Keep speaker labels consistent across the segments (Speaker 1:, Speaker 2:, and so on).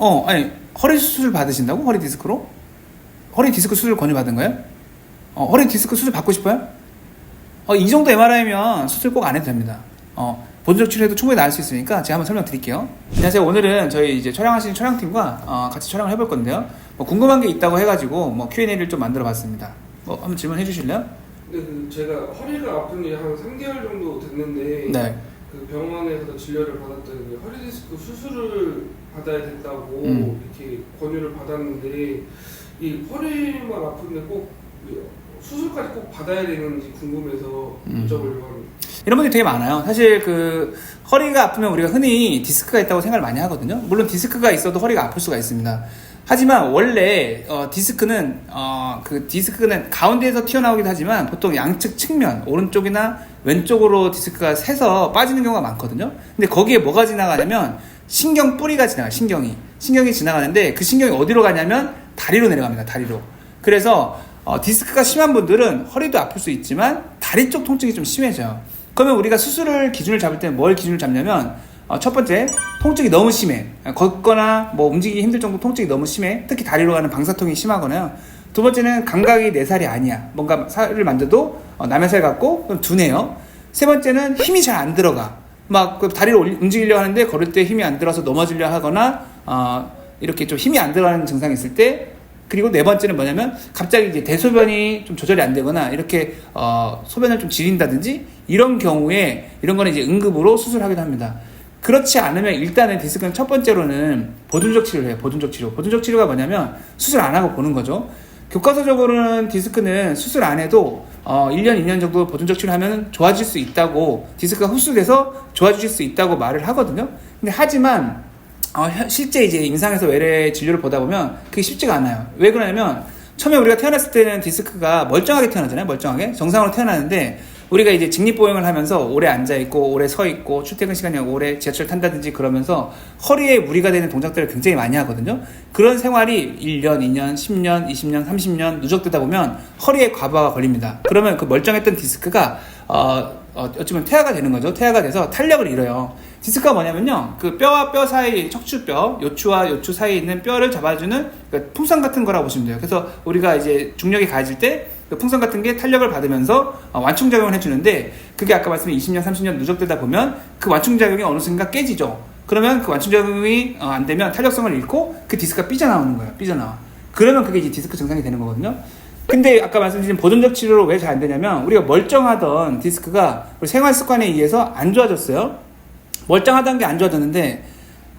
Speaker 1: 어, 아니 허리 수술 받으신다고? 허리 디스크로? 허리 디스크 수술 권유받은 거예요? 어, 허리 디스크 수술 받고 싶어요? 어, 이 정도 MRI면 수술 꼭 안 해도 됩니다. 어, 보조적 치료해도 충분히 나을 수 있으니까 제가 한번 설명드릴게요. 안녕하세요. 오늘은 저희 이제 촬영하시는 촬영팀과 어, 같이 촬영을 해볼 건데요. 뭐 궁금한 게 있다고 해가지고 뭐 Q&A를 좀 만들어 봤습니다. 뭐 한번 질문해 주실래요?
Speaker 2: 근데 그 제가 허리가 아픈 지 한 3개월 정도 됐는데
Speaker 1: 네.
Speaker 2: 그 병원에서 진료를 받았더니 허리 디스크 수술을 받아야 된다고
Speaker 1: 음.
Speaker 2: 이렇게 권유를 받았는데 이 허리만 아픈데 꼭 수술까지 꼭 받아야 되는지 궁금해서
Speaker 1: 음.
Speaker 2: 여쭤보려고 합니다.
Speaker 1: 이런 분들이 되게 많아요. 사실 그 허리가 아프면 우리가 흔히 디스크가 있다고 생각을 많이 하거든요. 물론 디스크가 있어도 허리가 아플 수가 있습니다. 하지만 원래 어, 디스크는 어, 그 디스크는 가운데에서 튀어나오기도 하지만 보통 양측 측면 오른쪽이나 왼쪽으로 디스크가 새서 빠지는 경우가 많거든요. 근데 거기에 뭐가 지나가냐면 신경 뿌리가 지나가 신경이 신경이 지나가는데 그 신경이 어디로 가냐면 다리로 내려갑니다. 다리로. 그래서 어, 디스크가 심한 분들은 허리도 아플 수 있지만 다리 쪽 통증이 좀 심해져요. 그러면 우리가 수술을 기준을 잡을 때 뭘 기준을 잡냐면 어, 첫 번째 통증이 너무 심해 걷거나 뭐 움직이기 힘들 정도 통증이 너무 심해 특히 다리로 가는 방사통이 심하거나요. 두 번째는 감각이 내 살이 아니야 뭔가 살을 만져도 어, 남의 살 같고 좀 둔해요. 세 번째는 힘이 잘 안 들어가 막그 다리를 움직이려 하는데 걸을 때 힘이 안 들어서 넘어지려 하거나 어, 이렇게 좀 힘이 안 들어가는 증상이 있을 때 그리고 네 번째는 뭐냐면 갑자기 이제 대소변이 좀 조절이 안 되거나 이렇게 어, 소변을 좀 지린다든지 이런 경우에 이런 거는 이제 응급으로 수술하기도 합니다. 그렇지 않으면 일단은 디스크는 첫 번째로는 보존적 치료를 해요. 보존적 치료. 보존적 치료가 뭐냐면 수술 안 하고 보는 거죠. 교과서적으로는 디스크는 수술 안 해도 어, 1년, 2년 정도 보존적 치료하면 좋아질 수 있다고 디스크가 흡수돼서 좋아질 수 있다고 말을 하거든요. 근데 하지만 어, 현- 실제 이제 임상에서 외래 진료를 보다 보면 그게 쉽지가 않아요. 왜 그러냐면 처음에 우리가 태어났을 때는 디스크가 멀쩡하게 태어나잖아요. 멀쩡하게 정상으로 태어나는데 우리가 이제 직립보행을 하면서 오래 앉아 있고 오래 서 있고 출퇴근 시간이 오래 지하철 탄다든지 그러면서 허리에 무리가 되는 동작들을 굉장히 많이 하거든요. 그런 생활이 1년, 2년, 10년, 20년, 30년 누적되다 보면 허리에 과부하가 걸립니다. 그러면 그 멀쩡했던 디스크가 어, 어, 어쩌면 퇴화가 되는 거죠. 퇴화가 돼서 탄력을 잃어요. 디스크가 뭐냐면요. 그 뼈와 뼈 사이, 척추뼈, 요추와 요추 사이에 있는 뼈를 잡아주는 그 풍선 같은 거라고 보시면 돼요. 그래서 우리가 이제 중력이 가해질 때 그 풍선 같은 게 탄력을 받으면서 어, 완충작용을 해주는데 그게 아까 말씀드린 20년, 30년 누적되다 보면 그 완충작용이 어느 순간 깨지죠. 그러면 그 완충작용이 어, 안 되면 탄력성을 잃고 그 디스크가 삐져나오는 거예요. 삐져나와. 그러면 그게 이제 디스크 증상이 되는 거거든요. 근데 아까 말씀드린 보존적 치료로 왜 잘 안 되냐면 우리가 멀쩡하던 디스크가 우리 생활 습관에 의해서 안 좋아졌어요. 멀쩡하던 게 안 좋아졌는데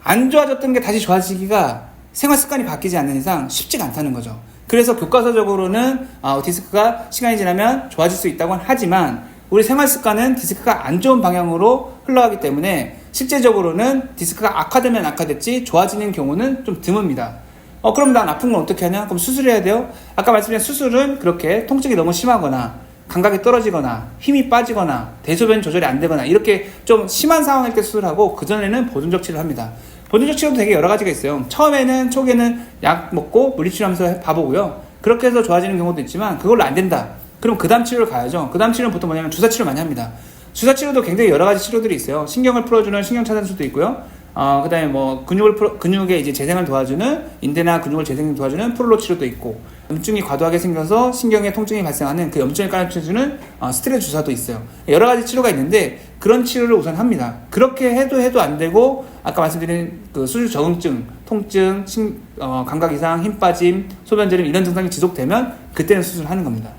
Speaker 1: 안 좋아졌던 게 다시 좋아지기가 생활 습관이 바뀌지 않는 이상 쉽지가 않다는 거죠. 그래서 교과서적으로는 아, 디스크가 시간이 지나면 좋아질 수 있다고 하지만 우리 생활 습관은 디스크가 안 좋은 방향으로 흘러가기 때문에 실제적으로는 디스크가 악화되면 악화됐지 좋아지는 경우는 좀 드뭅니다. 어, 그럼 난 아픈 건 어떻게 하냐? 그럼 수술해야 돼요? 아까 말씀드린 수술은 그렇게 통증이 너무 심하거나 감각이 떨어지거나 힘이 빠지거나 대소변 조절이 안 되거나 이렇게 좀 심한 상황일 때 수술하고 그전에는 보존적 치료를 합니다. 보존적 치료도 되게 여러 가지가 있어요. 처음에는 초기에는 약 먹고 물리치료하면서 봐보고요. 그렇게 해서 좋아지는 경우도 있지만 그걸로 안 된다. 그럼 그 다음 치료를 가야죠. 그 다음 치료는 보통 뭐냐면 주사 치료 많이 합니다. 주사 치료도 굉장히 여러 가지 치료들이 있어요. 신경을 풀어주는 신경 차단술도 있고요. 어, 그 다음에 뭐, 근육을, 풀어, 근육의 이제 재생을 도와주는, 인대나 근육을 재생 도와주는 프롤로 치료도 있고, 염증이 과도하게 생겨서 신경에 통증이 발생하는 그 염증을 깔아주는 어, 스트레스 주사도 있어요. 여러 가지 치료가 있는데, 그런 치료를 우선 합니다. 그렇게 해도 해도 안 되고, 아까 말씀드린 그 수술 적응증, 통증, 신, 어, 감각 이상, 힘 빠짐, 소변 저림 이런 증상이 지속되면, 그때는 수술하는 겁니다.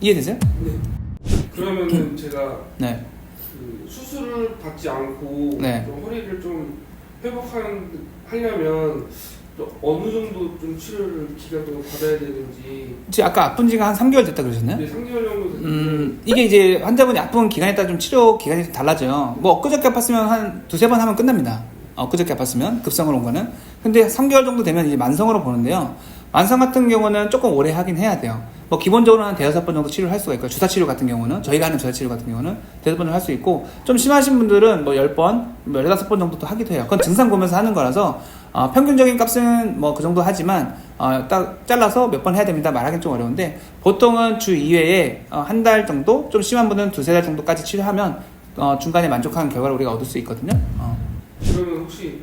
Speaker 1: 이해되세요?
Speaker 2: 네. 그러면은 제가
Speaker 1: 네.
Speaker 2: 그 수술을 받지 않고
Speaker 1: 네.
Speaker 2: 좀 허리를 좀 회복하려면 또 어느 정도 좀 치료를 기간 동안 받아야 되는지
Speaker 1: 지금 아까 아픈 지가 한 3개월 됐다 그러셨나요?
Speaker 2: 이제 3개월 정도 됐는데
Speaker 1: 음, 이게 이제 환자분이 아픈 기간에 따라 좀 치료 기간이 좀 달라져요. 뭐 엊그저께 아팠으면 한 두세 번 하면 끝납니다. 엊그저께 아팠으면 급성으로 온 거는. 근데 3개월 정도 되면 이제 만성으로 보는데요. 만성 같은 경우는 조금 오래 하긴 해야 돼요. 뭐 기본적으로 한 대여섯 번 정도 치료를 할 수가 있고요. 주사 치료 같은 경우는 저희가 하는 주사 치료 같은 경우는 대여섯 번을 할수 있고 좀 심하신 분들은 뭐 10번, 뭐 15번 정도도 하기도 해요. 그건 증상 보면서 하는 거라서 어, 평균적인 값은 뭐 그 정도 하지만 어, 딱 잘라서 몇 번 해야 됩니다. 말하기는 좀 어려운데 보통은 주 2회에 어, 한달 정도 좀 심한 분은 두세 달 정도까지 치료하면 어, 중간에 만족하는 결과를 우리가 얻을 수 있거든요. 어.
Speaker 2: 그러면 혹시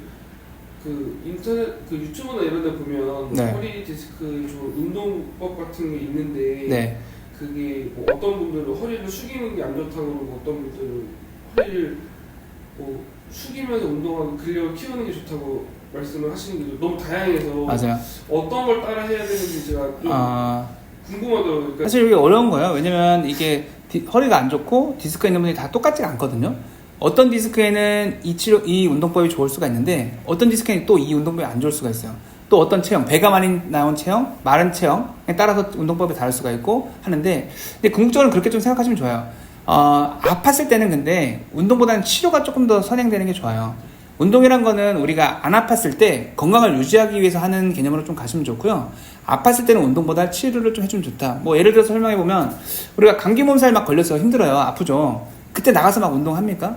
Speaker 2: 그 인터넷 그 유튜브나 이런 데 보면
Speaker 1: 네.
Speaker 2: 허리 디스크 좀 운동법 같은 게 있는데
Speaker 1: 네.
Speaker 2: 그게 뭐 어떤 분들은 허리를 숙이는 게 안 좋다고 그러고 어떤 분들은 허리를 뭐 숙이면서 운동하고 근력을 키우는 게 좋다고 말씀을 하시는 게 너무 다양해서
Speaker 1: 맞아요.
Speaker 2: 어떤 걸 따라 해야 되는지 제가 좀
Speaker 1: 아,
Speaker 2: 궁금하더라고요. 그러니까
Speaker 1: 사실 이게 어려운 거예요. 왜냐면 이게 디- 허리가 안 좋고 디스크 있는 분들이 다 똑같지가 않거든요. 어떤 디스크에는 이 치료, 이 운동법이 좋을 수가 있는데 어떤 디스크에는 또 이 운동법이 안 좋을 수가 있어요. 또 어떤 체형, 배가 많이 나온 체형, 마른 체형에 따라서 운동법이 다를 수가 있고 하는데 근데 궁극적으로 그렇게 좀 생각하시면 좋아요. 어, 아팠을 때는 근데 운동보다는 치료가 조금 더 선행되는 게 좋아요. 운동이란 거는 우리가 안 아팠을 때 건강을 유지하기 위해서 하는 개념으로 좀 가시면 좋고요. 아팠을 때는 운동보다 치료를 좀 해주면 좋다. 뭐 예를 들어서 설명해 보면 우리가 감기 몸살 막 걸려서 힘들어요. 아프죠. 그때 나가서 막 운동합니까?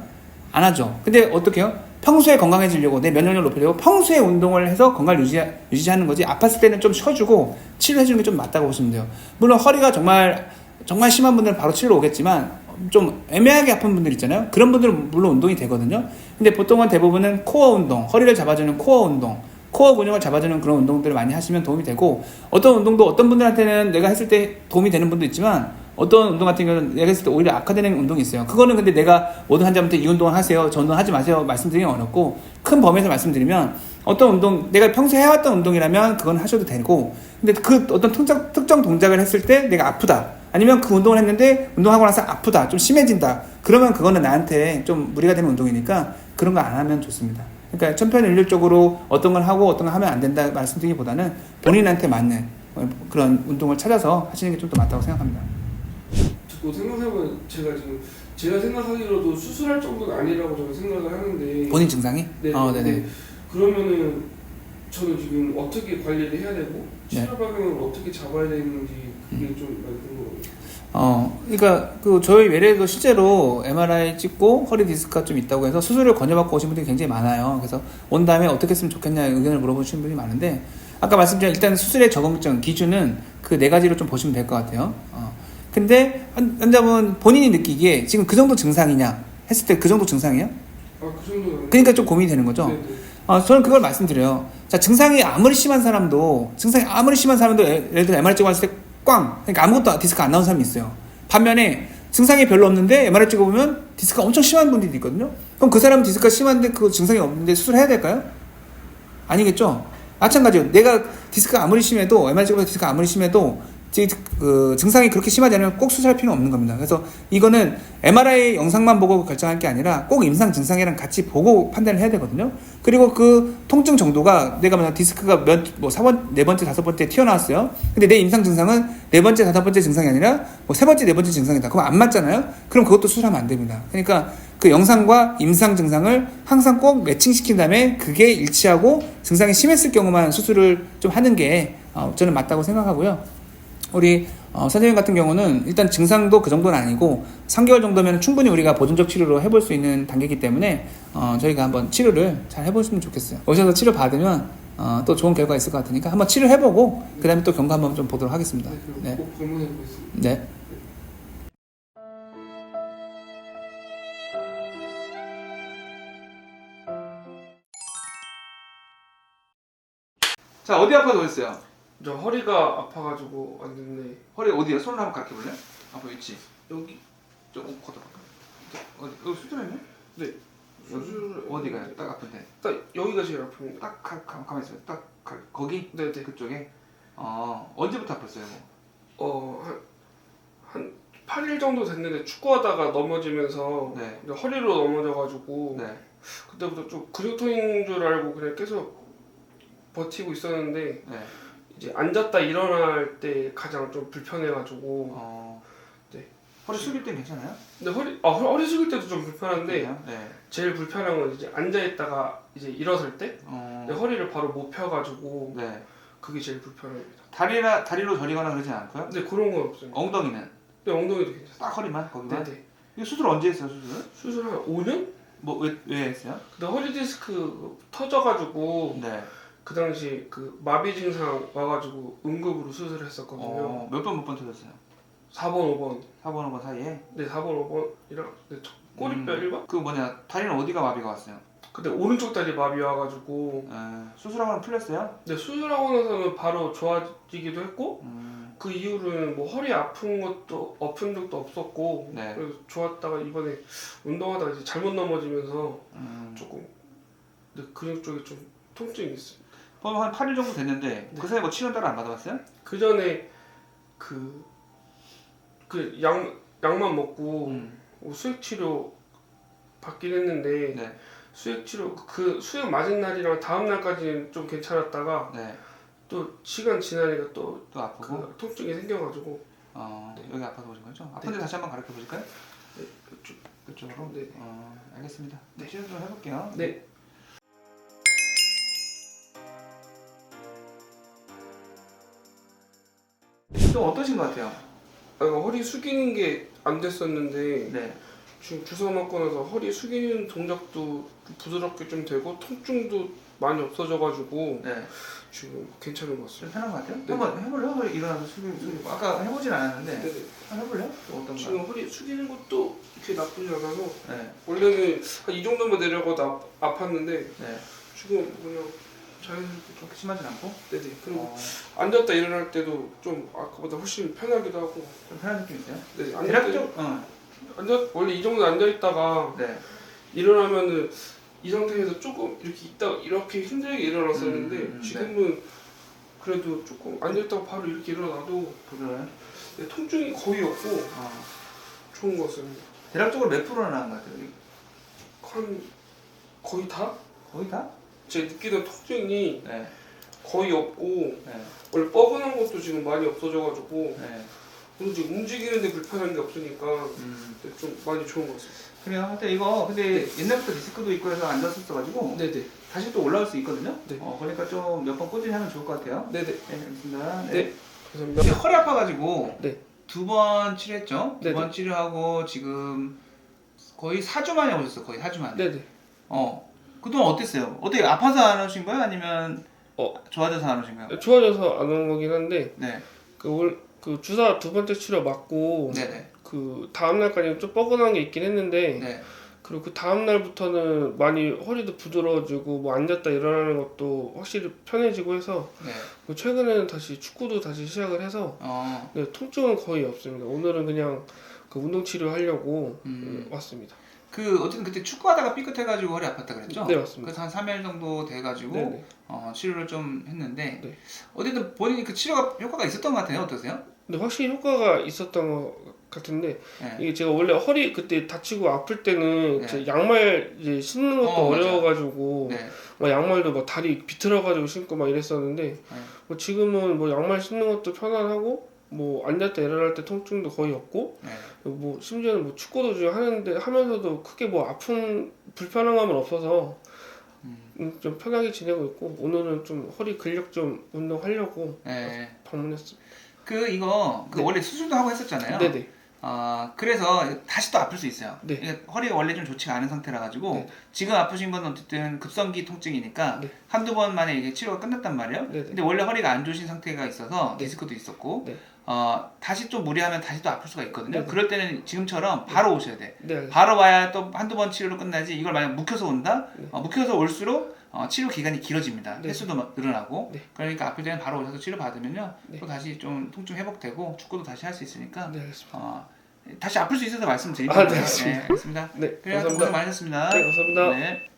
Speaker 1: 안 하죠. 근데 어떻게 해요? 평소에 건강해지려고 내 면역력을 높이려고 평소에 운동을 해서 건강을 유지, 유지하는 거지 아팠을 때는 좀 쉬어주고 치료해주는 게 좀 맞다고 보시면 돼요. 물론 허리가 정말 정말 심한 분들은 바로 치료로 오겠지만 좀 애매하게 아픈 분들 있잖아요. 그런 분들은 물론 운동이 되거든요. 근데 보통은 대부분은 코어 운동, 허리를 잡아주는 코어 운동, 코어 근육을 잡아주는 그런 운동들을 많이 하시면 도움이 되고 어떤 운동도 어떤 분들한테는 내가 했을 때 도움이 되는 분도 있지만 어떤 운동 같은 경우는 내가 했을 때 오히려 악화되는 운동이 있어요. 그거는 근데 내가 모든 환자한테 이 운동을 하세요. 저 운동 하지 마세요. 말씀드리기 어렵고 큰 범위에서 말씀드리면 어떤 운동 내가 평소에 해왔던 운동이라면 그건 하셔도 되고 근데 그 어떤 특정, 특정 동작을 했을 때 내가 아프다 아니면 그 운동을 했는데 운동하고 나서 아프다 좀 심해진다 그러면 그거는 나한테 좀 무리가 되는 운동이니까 그런 거 안 하면 좋습니다 그러니까 천편일률적으로 어떤 걸 하고 어떤 걸 하면 안 된다 말씀드리기보다는 본인한테 맞는 어, 그런 운동을 찾아서 하시는 게 좀 더 맞다고 생각합니다
Speaker 2: 듣고 생각해보면 제가 지금 제가 생각하기로도 수술할 정도는 아니라고 저는 생각을 하는데
Speaker 1: 본인 증상이?
Speaker 2: 네,
Speaker 1: 어, 네네
Speaker 2: 네. 그러면은 저는 지금 어떻게 관리를 해야 되고
Speaker 1: 네.
Speaker 2: 치료 방향을 어떻게 잡아야 되는지 그게 좀 많이 궁금해요.
Speaker 1: 어, 그러니까 그 저희 외래에도 실제로 MRI 찍고 허리 디스크가 좀 있다고 해서 수술을 권유받고 오신 분들이 굉장히 많아요. 그래서 온 다음에 어떻게 했으면 좋겠냐 의견을 물어보시는 분이 많은데 아까 말씀드린 일단 수술의 적응증 기준은 그 네 가지로 좀 보시면 될 것 같아요. 어. 근데 환- 환자분 본인이 느끼기에 지금 그 정도 증상이냐 했을 때 그 정도 증상이에요?
Speaker 2: 아 그 정도는
Speaker 1: 그러니까 좀 고민이 되는 거죠.
Speaker 2: 네, 네.
Speaker 1: 어, 저는 그걸 말씀드려요. 자, 증상이 아무리 심한 사람도, 증상이 아무리 심한 사람도, 예- 예를 들어 MRI 찍어 봤을 때 꽝! 그러니까 아무것도 디스크 안 나온 사람이 있어요. 반면에 증상이 별로 없는데 MRI 찍어보면 디스크가 엄청 심한 분들이 있거든요. 그럼 그 사람은 디스크가 심한데 그 증상이 없는데 수술해야 될까요? 아니겠죠? 마찬가지로 내가 디스크가 아무리 심해도 MRI 찍어서 디스크가 아무리 심해도 지- 그 증상이 그렇게 심하지 않으면 꼭 수술할 필요는 없는 겁니다. 그래서 이거는 MRI 영상만 보고 결정할 게 아니라 꼭 임상 증상이랑 같이 보고 판단을 해야 되거든요. 그리고 그 통증 정도가 내가 만약 디스크가 몇 뭐 4번, 네 번째, 다섯 번째 튀어나왔어요. 근데 내 임상 증상은 네 번째, 다섯 번째 증상이 아니라 뭐 세 번째, 네 번째 증상이다. 그럼 안 맞잖아요. 그럼 그것도 수술하면 안 됩니다. 그러니까 그 영상과 임상 증상을 항상 꼭 매칭시킨 다음에 그게 일치하고 증상이 심했을 경우만 수술을 좀 하는 게 어, 저는 맞다고 생각하고요. 우리 어, 선생님 같은 경우는 일단 증상도 그 정도는 아니고 3개월 정도면 충분히 우리가 보존적 치료로 해볼 수 있는 단계이기 때문에 어, 저희가 한번 치료를 잘 해보시면 좋겠어요. 오셔서 치료 받으면 어, 또 좋은 결과 있을 것 같으니까 한번 치료 해보고 그 다음에 또 경과 한번 좀 보도록 하겠습니다.
Speaker 2: 네,
Speaker 1: 네. 네. 자 어디 아파서 오셨어요?
Speaker 2: 저 허리가 아파가지고 왔는데
Speaker 1: 허리 어디야? 손을 한번 가르쳐 볼래? 아파 있지.
Speaker 2: 여기
Speaker 1: 조금 걷어 볼까? 어디? 여기 수술했네?
Speaker 2: 네
Speaker 1: 수술 어디가요? 딱 아픈데.
Speaker 2: 딱 여기가 제일 아픕니다.
Speaker 1: 딱 가, 가, 가만 있어요. 딱 가, 거기
Speaker 2: 네네.
Speaker 1: 그쪽에. 어 언제부터 아팠어요? 뭐?
Speaker 2: 어한한 8일 정도 됐는데 축구하다가 넘어지면서
Speaker 1: 네.
Speaker 2: 허리로 넘어져가지고
Speaker 1: 네.
Speaker 2: 그때부터 좀 근육통인 줄 알고 그냥 계속 버티고 있었는데
Speaker 1: 네.
Speaker 2: 이제 앉았다 일어날 때 가장 좀 불편해가지고
Speaker 1: 어.
Speaker 2: 네.
Speaker 1: 허리 숙일 땐 괜찮아요?
Speaker 2: 근데 허리 아 허- 허리 숙일 때도 좀 불편한데
Speaker 1: 그래요? 네.
Speaker 2: 제일 불편한 건 이제 앉아 있다가 이제 일어설 때
Speaker 1: 어.
Speaker 2: 내 허리를 바로 못 펴가지고
Speaker 1: 네.
Speaker 2: 그게 제일 불편합니다.
Speaker 1: 다리라 다리로 저리거나 그러진 않고요?
Speaker 2: 근데 그런 건 없어요.
Speaker 1: 엉덩이는
Speaker 2: 근데 엉덩이도 괜찮아요.
Speaker 1: 딱 허리만 거기만.
Speaker 2: 네네.
Speaker 1: 이거 수술 언제 했어요? 수술?
Speaker 2: 수술 한 5년?
Speaker 1: 뭐왜 왜 했어요?
Speaker 2: 근데 허리 디스크 터져가지고
Speaker 1: 네.
Speaker 2: 그 당시 그 마비 증상 와가지고 응급으로 수술했었거든요.
Speaker 1: 어, 몇번 몇 번 터졌어요?
Speaker 2: 4번, 5번.
Speaker 1: 4번 5번 사이에.
Speaker 2: 네, 4번, 5번이랑 네, 저- 꼬리뼈
Speaker 1: 음.
Speaker 2: 1번?
Speaker 1: 그 뭐냐 다리는 어디가 마비가 왔어요?
Speaker 2: 근데 오른쪽 다리 마비 와가지고
Speaker 1: 아, 수술하고는 풀렸어요?
Speaker 2: 근데 수술하고 나서는 바로 좋아지기도 했고
Speaker 1: 음,
Speaker 2: 그 이후로는 뭐 허리 아픈 것도 아픈 적도 없었고
Speaker 1: 네.
Speaker 2: 그래서 좋았다가 이번에 운동하다가 이제 잘못 넘어지면서
Speaker 1: 음.
Speaker 2: 조금 근데 근육 쪽에 좀 통증이 있어요.
Speaker 1: 그럼 한 8일 정도 됐는데 그 사이에 뭐 치료 따로 안 받아봤어요?
Speaker 2: 그 전에 그 그 약 약만 먹고
Speaker 1: 음.
Speaker 2: 뭐 수액 치료 받긴 했는데
Speaker 1: 네.
Speaker 2: 수액 치료 그 수액 맞은 날이랑 다음 날까지는 좀 괜찮았다가
Speaker 1: 네.
Speaker 2: 또 시간 지나니까 또
Speaker 1: 또 아프고?
Speaker 2: 그 통증이 생겨가지고
Speaker 1: 어,
Speaker 2: 네.
Speaker 1: 여기 아파서 오신 거죠? 아픈데 다시 한번 가르쳐 보실까요?
Speaker 2: 네, 그쪽
Speaker 1: 그쪽으로?
Speaker 2: 네.
Speaker 1: 어, 알겠습니다. 네. 치료 좀 해볼게요.
Speaker 2: 네.
Speaker 1: 좀 어떠신 것 같아요?
Speaker 2: 아, 이거 허리 숙이는 게 안 됐었는데
Speaker 1: 네.
Speaker 2: 지금 주사 맞고 나서 허리 숙이는 동작도 좀 부드럽게 좀 되고 통증도 많이 없어져가지고
Speaker 1: 네.
Speaker 2: 지금 괜찮은 것 같습니다.
Speaker 1: 좀 편한 것 같아요?
Speaker 2: 네.
Speaker 1: 한번 해볼래요? 허리 일어나서 숙이, 숙이고. 아까 해보진 않았는데.
Speaker 2: 네.
Speaker 1: 한번 해볼래요? 또 어떤가?
Speaker 2: 지금 허리 숙이는 것도 이렇게 나쁘지 않아서
Speaker 1: 네.
Speaker 2: 원래는 한 이 정도만 내려가도 아, 아팠는데
Speaker 1: 네.
Speaker 2: 지금 그냥 자연스럽게 좀
Speaker 1: 그렇게 심하진 않고?
Speaker 2: 네네 그리고
Speaker 1: 어,
Speaker 2: 앉았다 일어날 때도 좀 아까보다 훨씬 편하기도 하고
Speaker 1: 좀 편한 느낌 있어요?
Speaker 2: 네 앉을 때
Speaker 1: 대략적? 어.
Speaker 2: 앉아 원래 이 정도 앉아 있다가
Speaker 1: 네.
Speaker 2: 일어나면은 이 상태에서 조금 이렇게 있다 이렇게 힘들게 일어났었는데
Speaker 1: 음, 음,
Speaker 2: 지금은 그래도 조금 앉아 있다가 바로 이렇게 일어나도
Speaker 1: 부드러워요?
Speaker 2: 네, 통증이 거의 없고
Speaker 1: 어.
Speaker 2: 좋은 것 같습니다.
Speaker 1: 대략적으로 몇 프로나 나은 것 같아요?
Speaker 2: 한 거의 다?
Speaker 1: 거의 다?
Speaker 2: 제가 느끼던 통증이
Speaker 1: 네.
Speaker 2: 거의 없고
Speaker 1: 네.
Speaker 2: 원래 뻐근한 것도 지금 많이 없어져가지고
Speaker 1: 네.
Speaker 2: 그리고 지금 움직이는데 불편한 게 없으니까
Speaker 1: 음.
Speaker 2: 좀 많이 좋은 것 같습니다.
Speaker 1: 그래요. 하여튼 이거 근데 옛날부터 디스크도 있고 해서 앉았었어가지고
Speaker 2: 네네.
Speaker 1: 다시 또 올라올 수 있거든요.
Speaker 2: 네.
Speaker 1: 어, 그러니까 좀 몇 번 꾸준히 하면 좋을 것 같아요.
Speaker 2: 네네.
Speaker 1: 네, 알겠습니다.
Speaker 2: 네. 감사합니다.
Speaker 1: 이게 허리 아파가지고
Speaker 2: 네.
Speaker 1: 두 번 치료했죠. 두
Speaker 2: 네네.
Speaker 1: 번 치료하고 지금 거의 4주 만에 오셨어요. 거의 4주 만에.
Speaker 2: 네네.
Speaker 1: 어. 그동안 어땠어요? 어떻게 아파서 안 오신 거예요? 아니면
Speaker 2: 어.
Speaker 1: 좋아져서 안 오신 거예요?
Speaker 2: 좋아져서 안 온 거긴 한데
Speaker 1: 네.
Speaker 2: 그, 올, 그 주사 두 번째 치료 맞고
Speaker 1: 네네.
Speaker 2: 그 다음 날까지 좀 뻐근한 게 있긴 했는데
Speaker 1: 네.
Speaker 2: 그리고 그 다음 날부터는 많이 허리도 부드러워지고 뭐 앉았다 일어나는 것도 확실히 편해지고 해서
Speaker 1: 네.
Speaker 2: 그 최근에는 다시 축구도 다시 시작을 해서
Speaker 1: 어.
Speaker 2: 네, 통증은 거의 없습니다. 오늘은 그냥 그 운동 치료 하려고
Speaker 1: 음.
Speaker 2: 네, 왔습니다.
Speaker 1: 그 어쨌든 그때 축구하다가 삐끗해가지고 허리 아팠다 그랬죠?
Speaker 2: 네, 맞습니다.
Speaker 1: 그래서 한 3일 정도 돼가지고
Speaker 2: 네네.
Speaker 1: 어, 치료를 좀 했는데
Speaker 2: 네.
Speaker 1: 어쨌든 본인이 그 치료가 효과가 있었던 것 같아요. 어떠세요?
Speaker 2: 근데 확실히 효과가 있었던 것 같은데
Speaker 1: 네.
Speaker 2: 이게 제가 원래 허리 그때 다치고 아플 때는
Speaker 1: 네.
Speaker 2: 제 양말 이제 신는 것도
Speaker 1: 어,
Speaker 2: 어,
Speaker 1: 맞아요.
Speaker 2: 려워가지고
Speaker 1: 네.
Speaker 2: 막 양말도 막 다리 비틀어가지고 신고 막 이랬었는데 뭐 지금은 뭐 양말 신는 것도 편안하고 뭐 앉았다 일어날 때 통증도 거의 없고
Speaker 1: 네.
Speaker 2: 뭐 심지어는 뭐 축구도 좀 하는데 하면서도 크게 뭐 아픈 불편한 감은 없어서
Speaker 1: 음.
Speaker 2: 음, 좀 편하게 지내고 있고 오늘은 좀 허리 근력 좀 운동하려고
Speaker 1: 네.
Speaker 2: 방문했습니다.
Speaker 1: 그 이거 그
Speaker 2: 네.
Speaker 1: 원래 수술도 하고 했었잖아요.
Speaker 2: 네네.
Speaker 1: 아 그래서 다시 또 아플 수 있어요.
Speaker 2: 네.
Speaker 1: 이게 허리가 원래 좀 좋지가 않은 상태라 가지고
Speaker 2: 네.
Speaker 1: 지금 아프신 건 어쨌든 급성기 통증이니까
Speaker 2: 네.
Speaker 1: 한두 번 만에 이게 치료가 끝났단 말이에요.
Speaker 2: 네네.
Speaker 1: 근데 원래 허리가 안 좋으신 상태가 있어서
Speaker 2: 네.
Speaker 1: 디스크도 있었고
Speaker 2: 네.
Speaker 1: 어 다시 또 무리하면 다시 또 아플 수가 있거든요.
Speaker 2: 네네.
Speaker 1: 그럴 때는 지금처럼 바로 오셔야 돼.
Speaker 2: 네.
Speaker 1: 바로 와야 또 한두 번 치료로 끝나지 이걸 만약 묵혀서 온다?
Speaker 2: 네.
Speaker 1: 어, 묵혀서 올수록 어, 치료 기간이 길어집니다.
Speaker 2: 네.
Speaker 1: 횟수도 막 늘어나고
Speaker 2: 네.
Speaker 1: 그러니까 아플 때는 바로 오셔서 치료 받으면요
Speaker 2: 네.
Speaker 1: 또 다시 좀 통증 회복되고 축구도 다시 할 수 있으니까
Speaker 2: 네 알겠습니다.
Speaker 1: 어, 다시 아플 수 있어서 말씀드린
Speaker 2: 아, 네,
Speaker 1: 거예요.
Speaker 2: 알겠습니다.
Speaker 1: 알겠습니다.
Speaker 2: 네. 감사합니다.
Speaker 1: 고생 많으셨습니다.
Speaker 2: 네 감사합니다.
Speaker 1: 네.